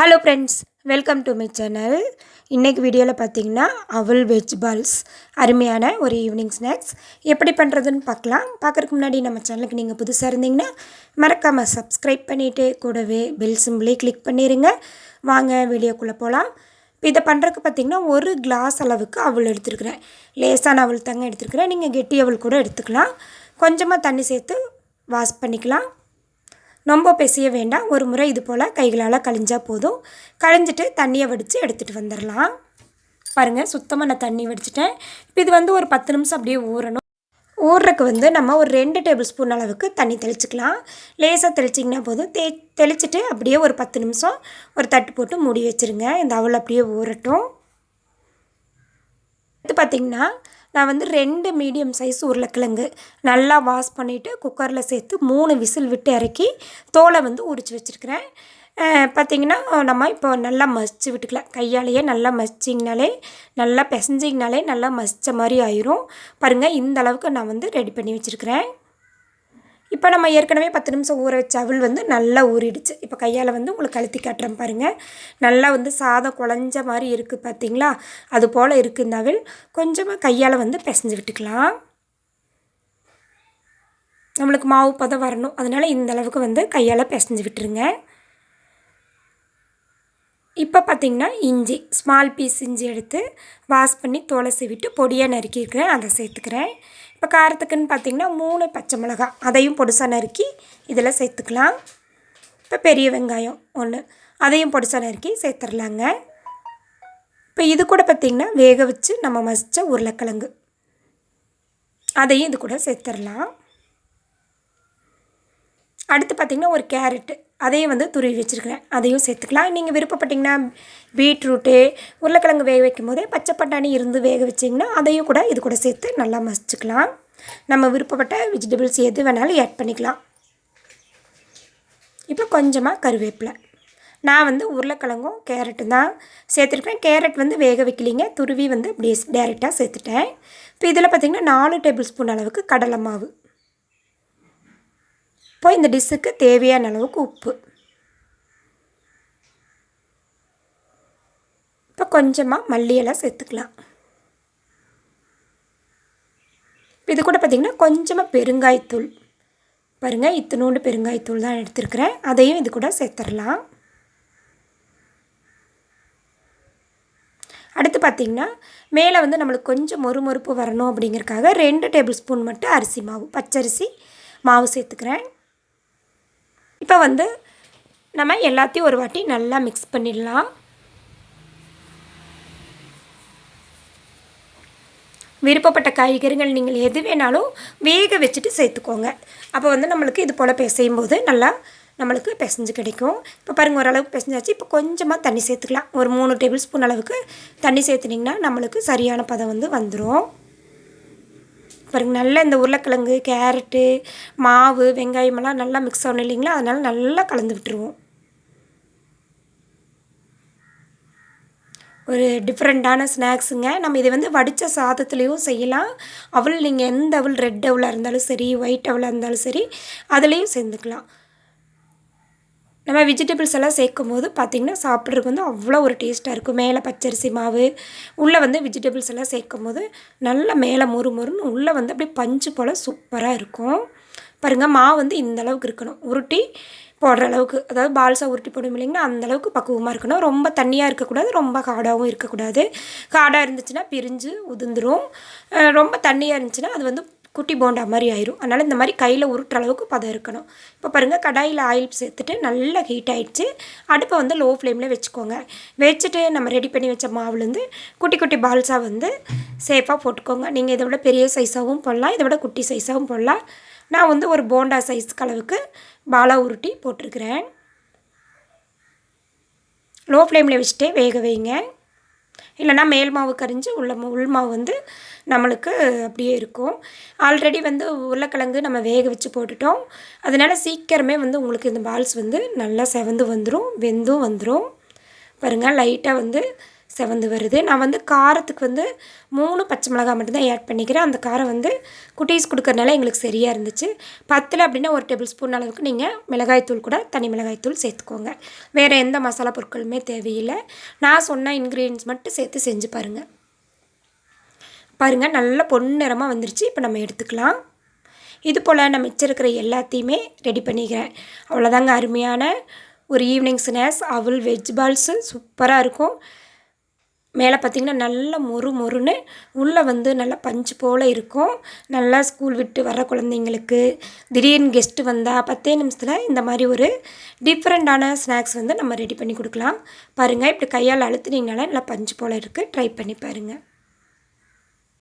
Hello friends welcome to my channel இன்றைக்கு வீடியோவில் பார்த்தீங்கன்னா அவல் வெஜ் பால்ஸ் அருமையான ஒரு ஈவினிங் ஸ்நாக்ஸ் எப்படி பண்ணுறதுன்னு பார்க்கலாம் பார்க்குறதுக்கு முன்னாடி நம்ம சேனலுக்கு நீங்கள் புதுசாக இருந்தீங்கன்னா மறக்காமல் சப்ஸ்கிரைப் பண்ணிவிட்டு கூடவே பெல் சிம்பிளே கிளிக் பண்ணிடுங்க வாங்க வீடியோக்குள்ளே போகலாம் இப்போ இதை பண்ணுறதுக்கு பார்த்தீங்கன்னா ஒரு கிளாஸ் அளவுக்கு அவள் எடுத்துருக்குறேன். லேசான அவள் தாங்க எடுத்துருக்குறேன். நீங்கள் கெட்டி அவள் கூட எடுத்துக்கலாம். கொஞ்சமாக தண்ணி சேர்த்து வாஷ் பண்ணிக்கலாம். ரொம்ப பெசிய வேண்டாம் ஒரு முறை இது போல் கைகளால் கழிஞ்சால் போதும். கழிஞ்சிட்டு தண்ணியை வடித்து எடுத்துகிட்டு வந்துடலாம் பாருங்கள் சுத்தமாக நான் தண்ணி வடிச்சிட்டேன். இப்போ இது வந்து ஒரு பத்து நிமிஷம் அப்படியே ஊறணும். ஊறுறக்கு வந்து நம்ம ஒரு ரெண்டு டேபிள் ஸ்பூன் அளவுக்கு தண்ணி தெளிச்சிக்கலாம். லேசாக தெளிச்சிங்கன்னா போதும். தே தெளிச்சிட்டு அப்படியே ஒரு பத்து நிமிஷம் ஒரு தட்டு போட்டு மூடி வச்சுருங்க. இந்த அவள் அப்படியே ஊறட்டும். இது பார்த்திங்கன்னா நான் வந்து ரெண்டு மீடியம் சைஸ் உருளைக்கிழங்கு நல்லா வாஷ் பண்ணிவிட்டு குக்கரில் சேர்த்து மூணு விசில் விட்டு இறக்கி தோலை வந்து உரித்து வச்சுருக்கிறேன். பார்த்திங்கன்னா நம்ம இப்போ நல்லா மசிச்சு விட்டுக்கலாம். கையாலேயே நல்லா மசிச்சிங்கனாலே நல்லா பிசைஞ்சிங்கனாலே நல்லா மசித்த மாதிரி ஆயிரும். பாருங்கள் இந்த அளவுக்கு நான் வந்து ரெடி பண்ணி வச்சுருக்கிறேன். இப்போ நம்ம ஏற்கனவே பத்து நிமிஷம் ஊற வச்ச அவள் வந்து நல்லா ஊறிடுச்சு. இப்போ கையால் வந்து உங்களுக்கு கழுத்தி காட்டுறேன் பாருங்கள் நல்லா வந்து சாதம் குழஞ்ச மாதிரி இருக்குது பார்த்தீங்களா? அது போல் இருக்குது இந்த அவள் கொஞ்சமாக கையால் வந்து பிசைஞ்சு விட்டுக்கலாம். நம்மளுக்கு மாவு பதம் வரணும். அதனால் இந்த அளவுக்கு வந்து கையால் பிசைஞ்சு விட்டுருங்க. இப்போ பார்த்திங்கன்னா இஞ்சி ஸ்மால் பீஸ் இஞ்சி எடுத்து வாஷ் பண்ணி தோலை சீவிட்டு பொடியாக நறுக்கியிருக்கிறேன். அதை சேர்த்துக்கிறேன். இப்போ காரத்துக்குன்னு பார்த்திங்கன்னா மூணு பச்சை மிளகா அதையும் பொடிசாக நறுக்கி இதில் சேர்த்துக்கலாம். இப்போ பெரிய வெங்காயம் ஒன்று அதையும் பொடிசாக நறுக்கி சேர்த்துடலாங்க இப்போ இது கூட பார்த்திங்கன்னா வேக வச்சு நம்ம மசித்த உருளைக்கிழங்கு அதையும் இது கூட சேர்த்துடலாம் அடுத்து பார்த்திங்கன்னா ஒரு கேரட்டு அதையும் வந்து துருவி வச்சுருக்கிறேன். அதையும் சேர்த்துக்கலாம். நீங்கள் விருப்பப்பட்டிங்கன்னா பீட்ரூட்டு உருளைக்கிழங்கு வேக வைக்கும் போதே பச்சை பட்டாணி இருந்து வேக வச்சிங்கன்னா அதையும் கூட இது கூட சேர்த்து நல்லா மசிச்சுக்கலாம். நம்ம விருப்பப்பட்ட வெஜிடபிள்ஸ் எது வேணாலும் ஆட் பண்ணிக்கலாம். இப்போ கொஞ்சமாக கருவேப்பிலை. நான் வந்து உருளைக்கிழங்கும் கேரட்டும் தான் சேர்த்துருக்கேன் கேரட் வந்து வேக வைக்கலிங்க. துருவி வந்து அப்படியே டேரெக்டாக சேர்த்துட்டேன். இப்போ இதில் பார்த்திங்கன்னா நாலு டேபிள் ஸ்பூன் அளவுக்கு கடலை மாவு இப்போ இந்த டிஷ்ஷுக்கு தேவையான அளவுக்கு உப்பு. இப்போ கொஞ்சமாக மல்லியெல்லாம் சேர்த்துக்கலாம். இது கூட பார்த்திங்கன்னா கொஞ்சமாக பெருங்காயத்தூள். பாருங்கள் இத்தனோண்டு பெருங்காயத்தூள் தான் எடுத்துருக்கிறேன். அதையும் இது கூட சேர்த்துடலாம். அடுத்து பார்த்திங்கன்னா மேலே வந்து நம்மளுக்கு கொஞ்சம் மொறு மொறுப்பு வரணும் அப்படிங்கிறக்காக ரெண்டு டேபிள் ஸ்பூன் மட்டும் அரிசி மாவு பச்சரிசி மாவு சேர்த்துக்கிறேன். இப்போ வந்து நம்ம எல்லாத்தையும் ஒரு வாட்டி நல்லா மிக்ஸ் பண்ணிடலாம். விருப்பப்பட்ட காய்கறிகள் நீங்கள் எது வேணாலும் வேக வச்சுட்டு சேர்த்துக்கோங்க. அப்போ வந்து நம்மளுக்கு இது போல் பிசையும் போது நல்லா நம்மளுக்கு பிசைஞ்சு கிடைக்கும். இப்போ பாருங்கள் ஓரளவுக்கு பிசைஞ்சாச்சு. இப்போ கொஞ்சமாக தண்ணி சேர்த்துக்கலாம். ஒரு மூணு டேபிள் ஸ்பூன் அளவுக்கு தண்ணி சேர்த்துனிங்கன்னா நம்மளுக்கு சரியான பதம் வந்து வந்துடும் பாருங்கள் நல்லா இந்த உருளைக்கிழங்கு கேரட்டு மாவு வெங்காயமெல்லாம் நல்லா மிக்ஸ் ஆகணும் இல்லைங்களா? அதனால் நல்லா கலந்து விட்டுருவோம். ஒரு டிஃப்ரெண்ட்டான ஸ்நாக்ஸுங்க நம்ம இதை வந்து வடித்த சாதத்துலேயும் செய்யலாம். அவள் நீங்கள் எந்த அவள் ரெட் அவளாக இருந்தாலும் சரி ஒயிட் அவளாக இருந்தாலும் சரி அதுலேயும் சேர்ந்துக்கலாம். நம்ம வெஜிடபிள்ஸ் எல்லாம் சேர்க்கும் போது பார்த்திங்கன்னா சாப்பிட்றதுக்கு வந்து அவ்வளோ ஒரு டேஸ்ட்டாக இருக்கும். மேலே பச்சரிசி மாவு உள்ளே வந்து வெஜிடபிள்ஸ் எல்லாம் சேர்க்கும் போது நல்லா மேலே மொறு மொறுன்னு உள்ளே வந்து அப்படியே பஞ்சு போல் சூப்பராக இருக்கும். பாருங்கள் மாவு வந்து இந்த அளவுக்கு இருக்கணும். உருட்டி போடுற அளவுக்கு. அதாவது பால்சா உருட்டி போடும் இல்லைங்கன்னா அந்தளவுக்கு பக்குவமாக இருக்கணும். ரொம்ப தண்ணியாக இருக்கக்கூடாது. ரொம்ப காடாகவும் இருக்கக்கூடாது. காடாக இருந்துச்சுன்னா பிரிஞ்சு உதிர்ந்துடும் ரொம்ப தண்ணியாக இருந்துச்சுன்னா அது வந்து குட்டி போண்டா மாதிரி ஆயிரும். அதனால் இந்த மாதிரி கையில் உருட்டுற அளவுக்கு பதம் இருக்கணும். இப்போ பாருங்கள் கடாயில் ஆயில் சேர்த்துட்டு நல்லா ஹீட் ஆகிடுச்சு அடுப்பை வந்து லோ ஃப்ளேமில் வச்சுக்கோங்க. வச்சுட்டு நம்ம ரெடி பண்ணி வச்ச மாவுலேருந்து குட்டி குட்டி பால்ஸாக வந்து சேஃபாக போட்டுக்கோங்க. நீங்கள் இதை விட பெரிய சைஸாகவும் போடலாம். இதை விட குட்டி சைஸாகவும் போடலாம். நான் வந்து ஒரு போண்டா சைஸ்க்கு அளவுக்கு பாலா உருட்டி போட்டிருக்கிறேன். லோ ஃப்ளேமில் வச்சுட்டே வேக வைங்க. இல்லைனா மேல் மாவு கரிஞ்சு உள்ள உள் மாவு வந்து நம்மளுக்கு அப்படியே இருக்கும். ஆல்ரெடி வந்து உருளைக்கிழங்கு நம்ம வேக வச்சு போட்டுட்டோம். அதனால் சீக்கிரமே வந்து உங்களுக்கு இந்த பால்ஸ் வந்து நல்லா செவந்து வந்துடும் வெந்தும் வந்துடும் பாருங்கள் லைட்டாக வந்து செவந்து வருது. நான் வந்து காரத்துக்கு வந்து மூணு பச்சை மிளகாய் மட்டும்தான் ஆட் பண்ணிக்கிறேன். அந்த காரம் வந்து குட்டீஸ் கொடுக்கறனால எங்களுக்கு சரியாக இருந்துச்சு. பத்தில் அப்படின்னா ஒரு டேபிள் ஸ்பூன் அளவுக்கு நீங்கள் மிளகாய்த்தூள் கூட தனி மிளகாய்த்தூள் சேர்த்துக்கோங்க. வேறு எந்த மசாலா பொருட்களுமே தேவையில்லை. நான் சொன்ன இன்க்ரீடியன்ஸ் மட்டும் சேர்த்து செஞ்சு பாருங்கள் பாருங்கள் நல்லா பொன்னிறமாக வந்துருச்சு. இப்போ நம்ம எடுத்துக்கலாம். இது போல் நான் மிச்சம் இருக்கிற எல்லாத்தையுமே ரெடி பண்ணிக்கிறேன். அவ்வளோதாங்க அருமையான ஒரு ஈவினிங் ஸ்நாக்ஸ் அவல் வெஜ் பால்ஸு சூப்பராக இருக்கும். மேலே பார்த்திங்கன்னா நல்ல மொறு மொறுன்னு உள்ளே வந்து நல்லா பஞ்சு போல் இருக்கும். நல்லா ஸ்கூல் விட்டு வர குழந்தைங்களுக்கு திடீர்னு கெஸ்ட்டு வந்தால் பத்தே நிமிஷத்தில் இந்த மாதிரி ஒரு டிஃப்ரெண்ட்டான ஸ்நாக்ஸ் வந்து நம்ம ரெடி பண்ணி கொடுக்கலாம். பாருங்கள் இப்படி கையால் அழுத்துனீங்கனால நல்லா பஞ்சு போல் இருக்குது ட்ரை பண்ணி பாருங்கள்